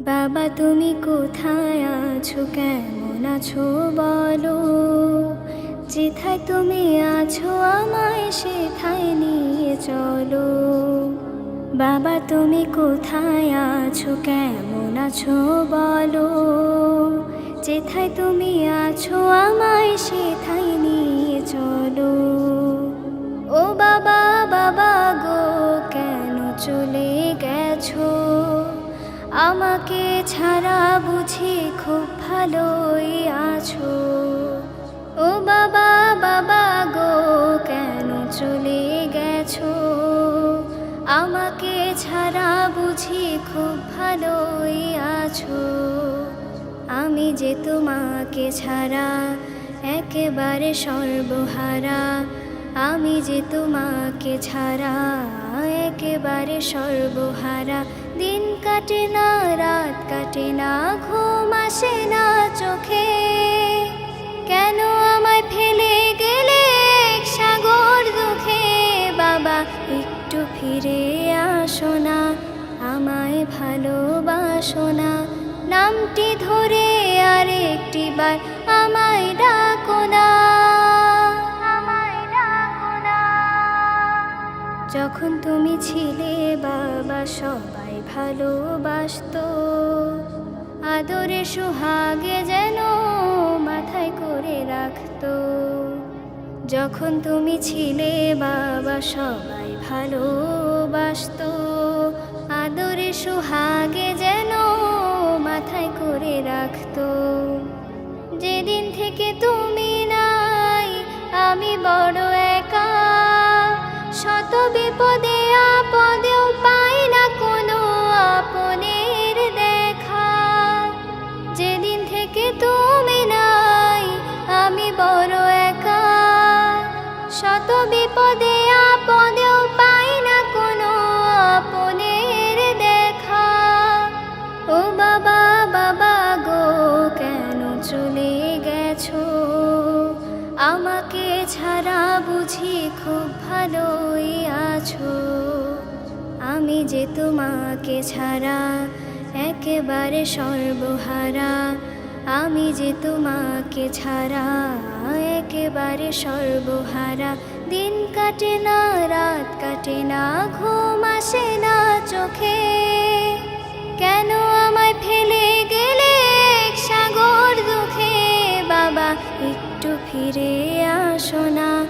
বাবা, তুমি কোথায় আছো? কেমন আছো বলো? যেথায় তুমি আছো, আমায় সেথায় নিয়ে চলো। বাবা, তুমি কোথায় আছো? কেমন আছো বলো? যেথায় তুমি আছো আমাকে ছাড়া বুঝি খুব ভালোই আছো। ও বাবা বাবা গো, কেন চলে গেছো? আমাকে ছাড়া বুঝি খুব ভালোই আছো। আমি যে তোমাকে ছাড়া একেবারে সর্বহারা, আমি যে তোমাকে ছাড়া একেবারে সর্বহারা দিন কাটে না, রাত কাটে না, ঘুম আসে না চোখে। কেন আমায় ফেলে গেলে সাগর দুঃখে? বাবা, একটু ফিরে আসো না, আমায় ভালোবাসো না। নামটি ধরে আর একটি বার আমায় ডাকো না। যখন তুমি ছিলে বাবা সবাই ভালোবাসতো। আদরে সোহাগে যেন মাথায় করে রাখতো। যখন তুমি ছিলে বাবা সবাই ভালোবাসতো। আদরে সোহাগে যেন মাথায় করে রাখতো। যেদিন থেকে তুমি নাই, আমি বড় শত বিপদে আপদেও পাই না কোনো আপনের দেখা। ও বাবা বাবা গো, কেন চলে গেছো? আমাকে ছাড়া বুঝি খুব ভালোই আছো। আমি যে তোমাকে ছাড়া একেবারে সর্বহারা আমি যে তোমাকে ছাড়া একেবারে সর্বহারা। দিন কাটে না, রাত কাটে না, ঘুম আসে না চোখে। কেন আমায় ফেলে গেলে সাগর দুঃখে? বাবা, একটু ফিরে আসো না,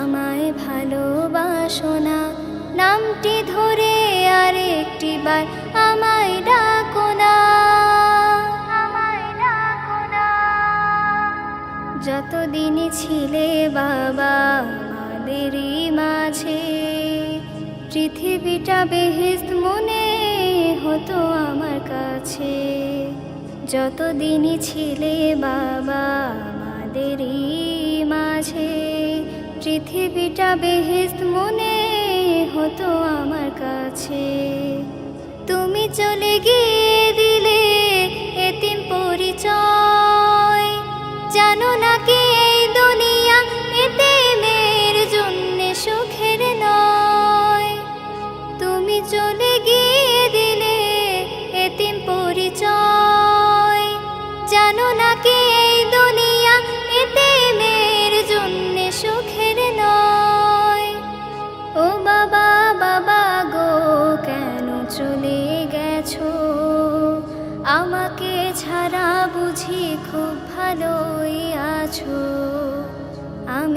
আমায় ভালোবাসো না। নামটি ধরে আর একটি যতদিনই ছিলে বাবা আমাদেরই মাঝে, পৃথিবীটা বেহেস্ত মনে হতো আমার কাছে। যতদিনই ছিলে বাবা আমাদেরই মাঝে, পৃথিবীটা বেহেস্ত মনে হতো আমার কাছে।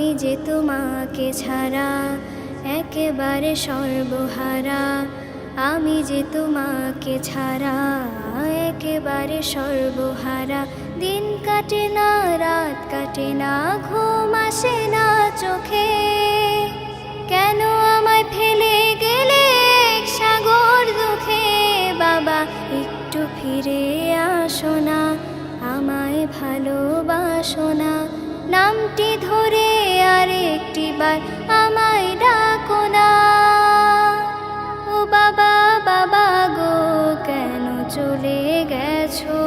আমি যে তোমাকে ছাড়া, একেবারে সর্বহারা। আমি যে তোমাকে ছাড়া, একেবারে সর্বহারা। দিন কাটে না, রাত কাটে না, ঘুম আসে না চোখে। কেন আমায় ফেলে আর একটি বার আমায় ডাকো না। ও বাবা বাবা গো, কেন চলে গেছো?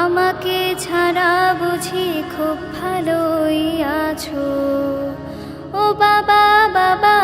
আমাকে ছাড়া বুঝি খুব ভালোই আছো। ও বাবা বাবা